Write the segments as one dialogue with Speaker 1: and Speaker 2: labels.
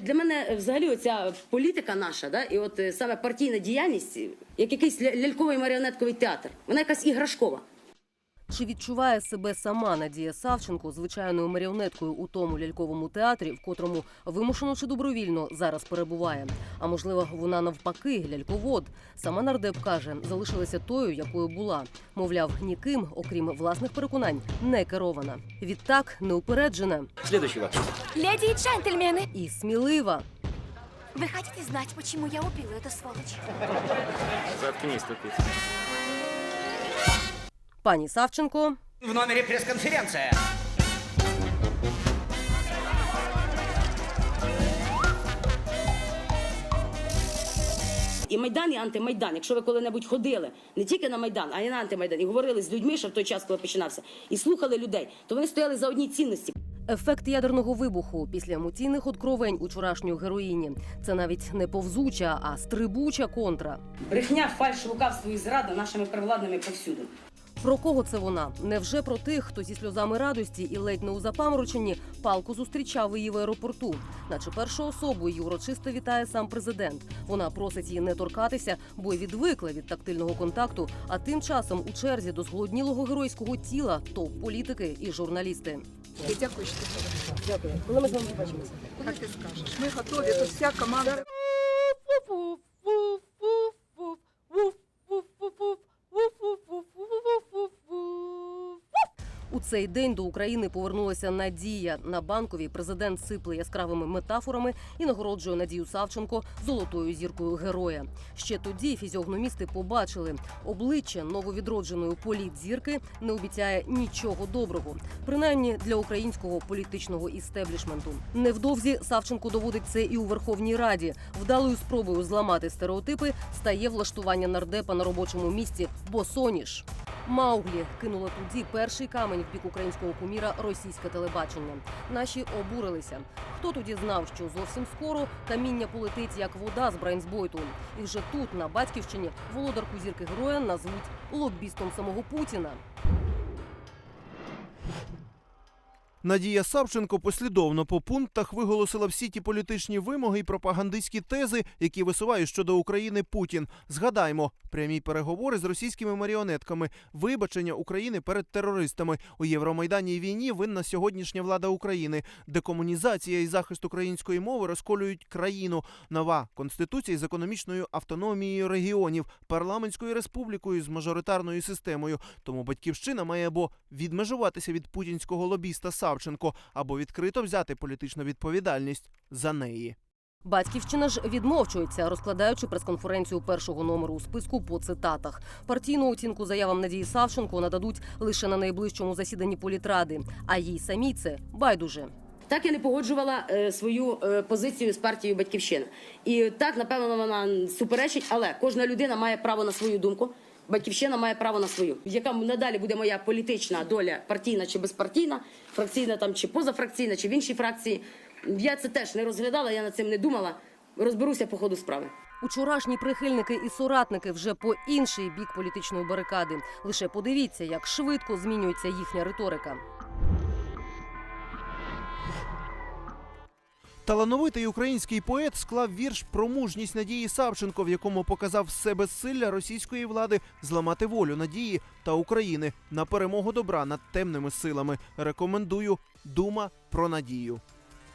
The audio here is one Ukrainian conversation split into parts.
Speaker 1: Для мене е, взагалі оця політика наша, да, і от е, саме партійна діяльність, як якийсь ля- ляльковий маріонетковий театр, вона якась іграшкова.
Speaker 2: Чи відчуває себе сама Надія Савченко звичайною маріонеткою у тому ляльковому театрі, в котрому вимушено чи добровільно зараз перебуває? А можливо, вона навпаки ляльковод. Сама нардеп каже, залишилася тою, якою була. Мовляв, ніким, окрім власних переконань, не керована. Відтак неупереджена
Speaker 3: Следующий вопрос.
Speaker 4: Леди и джентльмены,
Speaker 2: і смілива.
Speaker 4: вы хотите знать, почему я убила эту сволочь?
Speaker 3: Заткнись, тупица.
Speaker 2: Пані Савченко
Speaker 5: В номере пресс-конференция.
Speaker 1: І Майдан, і антимайдан. Якщо ви коли-небудь ходили не тільки на Майдан, а й на антимайдан, і говорили з людьми ще в той час, коли починався, і слухали людей, то вони стояли за одні цінності.
Speaker 2: Ефект ядерного вибуху після емоційних откровень учорашньої героїні. Це навіть не повзуча, а стрибуча контра.
Speaker 1: Брехня, фальш, лукавство і зрада нашими привладними повсюди.
Speaker 2: Про кого це вона? Невже про тих, хто зі сльозами радості і ледь не у запамороченні палку зустрічав її в аеропорту? Наче першу особу її урочисто вітає сам президент. Вона просить її не торкатися, бо й відвикла від тактильного контакту. А тим часом у черзі до зголоднілого геройського тіла топ політики і журналісти.
Speaker 6: Дякую, що ти
Speaker 2: Дякую. Коли ми з вами побачимося?
Speaker 6: як ти скажеш. Ми готові, тут вся команда.
Speaker 2: У цей день до України повернулася Надія. На банковій президент сипле яскравими метафорами і нагороджує Надію Савченко золотою зіркою героя. Ще тоді фізіогномісти побачили обличчя нововідродженої політзірки не обіцяє нічого доброго, принаймні для українського політичного істеблішменту. Невдовзі Савченко доводить це і у Верховній Раді. Вдалою спробою зламати стереотипи стає влаштування нардепа на робочому місці босоніж. Мауглі кинуло тоді перший камень в бік українського куміра російське телебачення. Наші обурилися. Хто тоді знав, що зовсім скоро каміння полетить як вода з Брайнсбойту. І вже тут, на батьківщині, володарку зірки героя назвуть лобістом самого Путіна.
Speaker 7: Надія Савченко послідовно по пунктах виголосила всі ті політичні вимоги і пропагандистські тези, які висуває щодо України Путін. Згадаймо прямі переговори з російськими маріонетками, вибачення України перед терористами у Євромайдані війні. Винна сьогоднішня влада України. Декомунізація і захист української мови розколюють країну. Нова конституція з економічною автономією регіонів, парламентською республікою з мажоритарною системою. Тому батьківщина має або відмежуватися від путінського лобіста Савченко, або відкрито взяти політичну відповідальність за неї.
Speaker 2: Батьківщина ж відмовчується, розкладаючи прес-конференцію першого номеру у списку по цитатах. Партійну оцінку заявам Надії Савченко нададуть лише на найближчому засіданні політради, а їй самій це байдуже.
Speaker 1: Так я не погоджувала е, свою е, позицію з партією Батьківщина. І так, напевно, вона суперечить, але кожна людина має право на свою думку. Батьківщина має право на свою. Яка надалі буде моя політична доля, партійна чи безпартійна, фракційна там чи позафракційна, чи в іншій фракції. Я це теж не розглядала, я над цим не думала. Розберуся по ходу справи.
Speaker 2: Учорашні прихильники і соратники вже по інший бік політичної барикади. Лише подивіться, як швидко змінюється їхня риторика.
Speaker 7: Талановитий український поет склав вірш про мужність Надії Савченко, в якому показав себе силля російської влади зламати волю Надії та України на перемогу добра над темними силами. Рекомендую Дума про надію.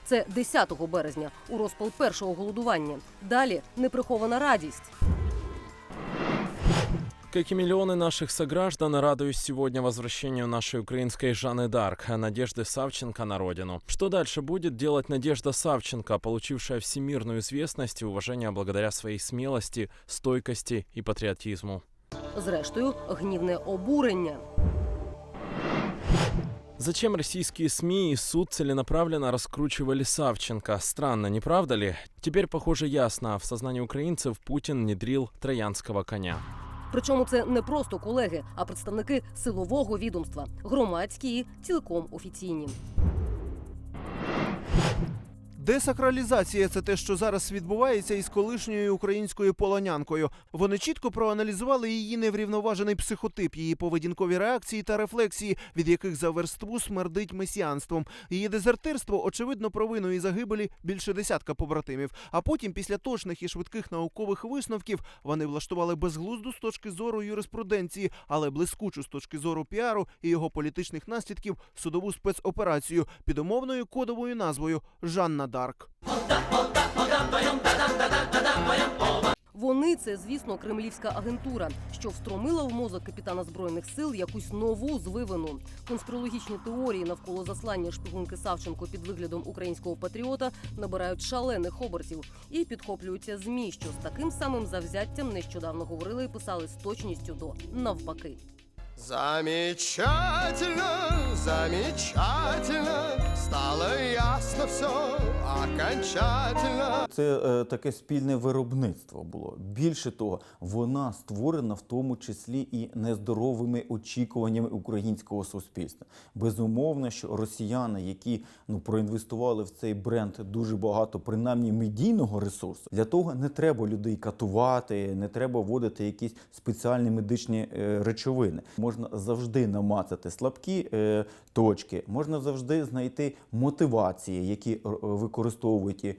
Speaker 2: Це 10 березня у розпал першого голодування. Далі неприхована радість.
Speaker 8: Как и миллионы наших сограждан, радуюсь сегодня возвращению нашей украинской Жанны Дарк, Надежды Савченко на родину. Что дальше будет делать Надежда Савченко, получившая всемирную известность и уважение благодаря своей смелости, стойкости и патриотизму?
Speaker 2: Зрештою, гнівне обурення.
Speaker 8: Зачем российские СМИ и суд целенаправленно раскручивали Савченко? Странно, не правда ли? Теперь, похоже, ясно. В сознании украинцев Путин внедрил троянского коня.
Speaker 2: Причому це не просто колеги, а представники силового відомства, громадські і цілком офіційні.
Speaker 7: Десакралізація це те, що зараз відбувається із колишньою українською полонянкою. Вони чітко проаналізували її неврівноважений психотип, її поведінкові реакції та рефлексії, від яких за верству смердить месіанством. Її дезертирство очевидно провиною загибелі більше десятка побратимів. А потім, після точних і швидких наукових висновків, вони влаштували безглузду з точки зору юриспруденції, але блискучу з точки зору піару і його політичних наслідків судову спецоперацію під умовною кодовою назвою Жанна Дарк.
Speaker 2: Вони це, звісно, кремлівська агентура, що встромила в мозок капітана збройних сил якусь нову звивину. Конспірологічні теорії навколо заслання шпигунки Савченко під виглядом українського патріота набирають шалених обертів і підхоплюються змі, що з таким самим завзяттям нещодавно говорили і писали з точністю до навпаки.
Speaker 9: Замечательно, замечательно, стало ясно все окончательно.
Speaker 10: Це е, таке спільне виробництво було. Більше того, вона створена в тому числі і нездоровими очікуваннями українського суспільства. Безумовно, що росіяни, які ну проінвестували в цей бренд дуже багато, принаймні медійного ресурсу, для того не треба людей катувати, не треба вводити якісь спеціальні медичні е, речовини. Можна завжди намацати слабкі е, точки, можна завжди знайти мотивації, які використовують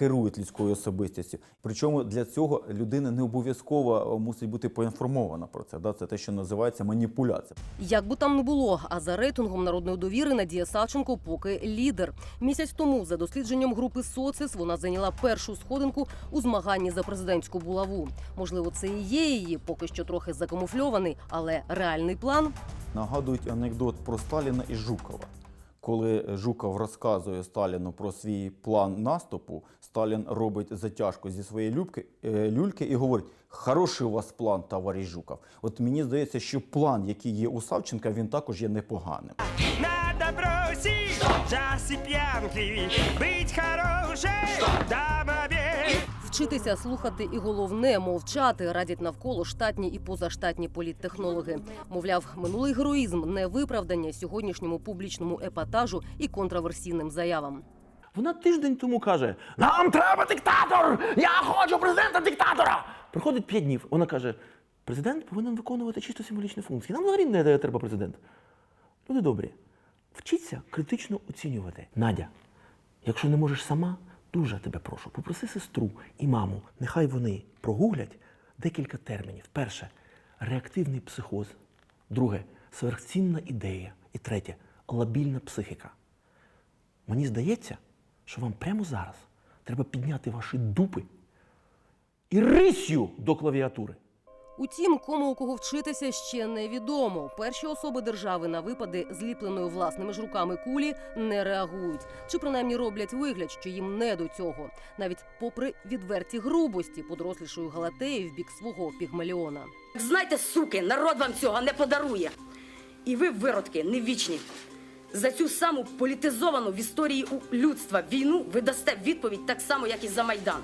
Speaker 10: керують людською особистістю. Причому для цього людина не обов'язково мусить бути поінформована про це. Да? Це те, що називається маніпуляція.
Speaker 2: Як би там не було, а за рейтингом народної довіри Надія Савченко поки лідер. Місяць тому, за дослідженням групи Социс, вона зайняла першу сходинку у змаганні за президентську булаву. Можливо, це і є її поки що трохи закамуфльований, але реальний план
Speaker 10: Нагадують анекдот про Сталіна і Жукова. Коли Жуков розказує Сталіну про свій план наступу, Сталін робить затяжку зі своєї любки, е, люльки і говорить: хороший у вас план, товариш Жуков. От мені здається, що план, який є у Савченка, він також є непоганим.
Speaker 5: Надо бросить час и бить хорошей домовей.
Speaker 2: Вчитися слухати і головне мовчати радять навколо штатні і позаштатні політтехнологи. Мовляв, минулий героїзм не виправдання сьогоднішньому публічному епатажу і контраверсійним заявам.
Speaker 11: Вона тиждень тому каже: Нам треба диктатор! Я хочу президента диктатора! Приходить п'ять днів. Вона каже: президент повинен виконувати чисто символічні функції. Нам взагалі не треба президент. Люди добрі, вчіться критично оцінювати. Надя, якщо не можеш сама, дуже тебе прошу, попроси сестру і маму. Нехай вони прогуглять декілька термінів. Перше реактивний психоз. Друге сверхцінна ідея. І третє лабільна психіка. Мені здається, що вам прямо зараз треба підняти ваші дупи і рисю до клавіатури.
Speaker 2: Утім, кому у кого вчитися ще невідомо. Перші особи держави на випади зліпленої власними ж руками кулі не реагують, чи принаймні роблять вигляд, що їм не до цього, навіть попри відверті грубості подорослішої Галатеї в бік свого пігмаліона.
Speaker 1: Знайте, суки, народ вам цього не подарує. І ви, виродки, невічні. За цю саму політизовану в історії людства війну ви дасте відповідь так само, як і за Майдан.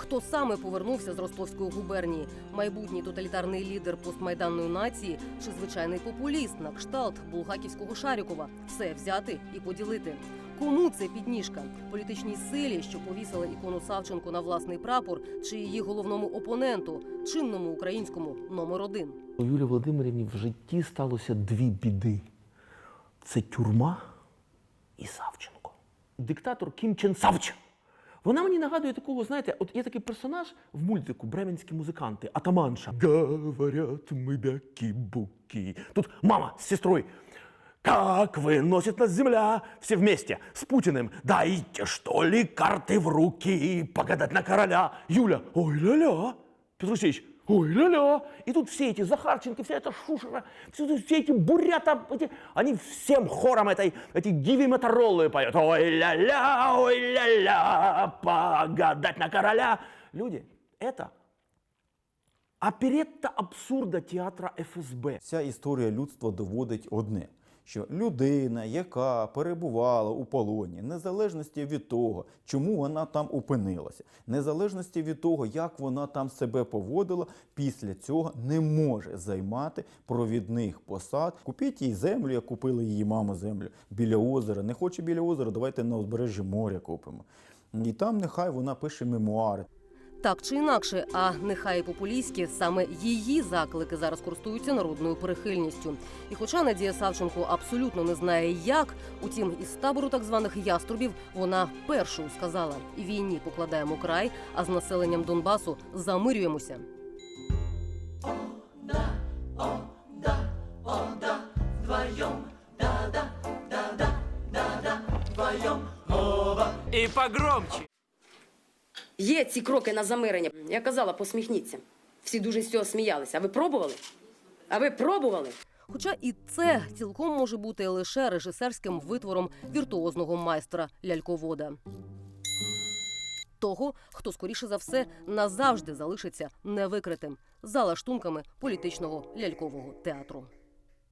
Speaker 2: Хто саме повернувся з Ростовської губернії? Майбутній тоталітарний лідер постмайданної нації чи звичайний популіст на кшталт булгаківського Шарікова? Все взяти і поділити. Кому це підніжка? Політичній силі, що повісила ікону Савченко на власний прапор, чи її головному опоненту, чинному українському номер один?
Speaker 11: У Юлії Володимирівні в житті сталося дві біди: це тюрма і Савченко. Диктатор Кім Чен Савч. Вона мені нагадує такого, знаєте, от є такий персонаж в мультику Бременські музиканти, атаманша. Говорят ми бяки-буки. Тут мама з сестрою. Как выносит нас земля все вместе с Путиным. Дайте, что ли, карты в руки, погадать на короля. Юля, ой ля-ля. Петр Алексеевич, ой ля-ля. И тут все эти Захарченко, вся эта шушера, все, все эти бурята, эти, они всем хором этой, эти гиви мотороллы поют. Ой ля-ля, ой ля-ля, погадать на короля. Люди, это оперетта абсурда театра ФСБ.
Speaker 10: Ця історія людства доводить одне. що людина, яка перебувала у полоні, незалежності від того, чому вона там опинилася, незалежності від того, як вона там себе поводила, після цього не може займати провідних посад. Купіть їй землю, як купила її мама землю біля озера. Не хоче біля озера, давайте на узбережжі моря купимо. І там нехай вона пише мемуари.
Speaker 2: Так чи інакше, а нехай і популістські, саме її заклики зараз користуються народною перехильністю. І хоча Надія Савченко абсолютно не знає, як, утім, із табору так званих яструбів вона першою сказала: війні покладаємо край, а з населенням Донбасу замирюємося.
Speaker 5: И погромче.
Speaker 1: Є ці кроки на замирення. Я казала, посміхніться. Всі дуже з цього сміялися. А ви пробували? А ви пробували?
Speaker 2: Хоча і це цілком може бути лише режисерським витвором віртуозного майстра ляльковода. Того, хто скоріше за все назавжди залишиться невикритим за лаштунками політичного лялькового театру.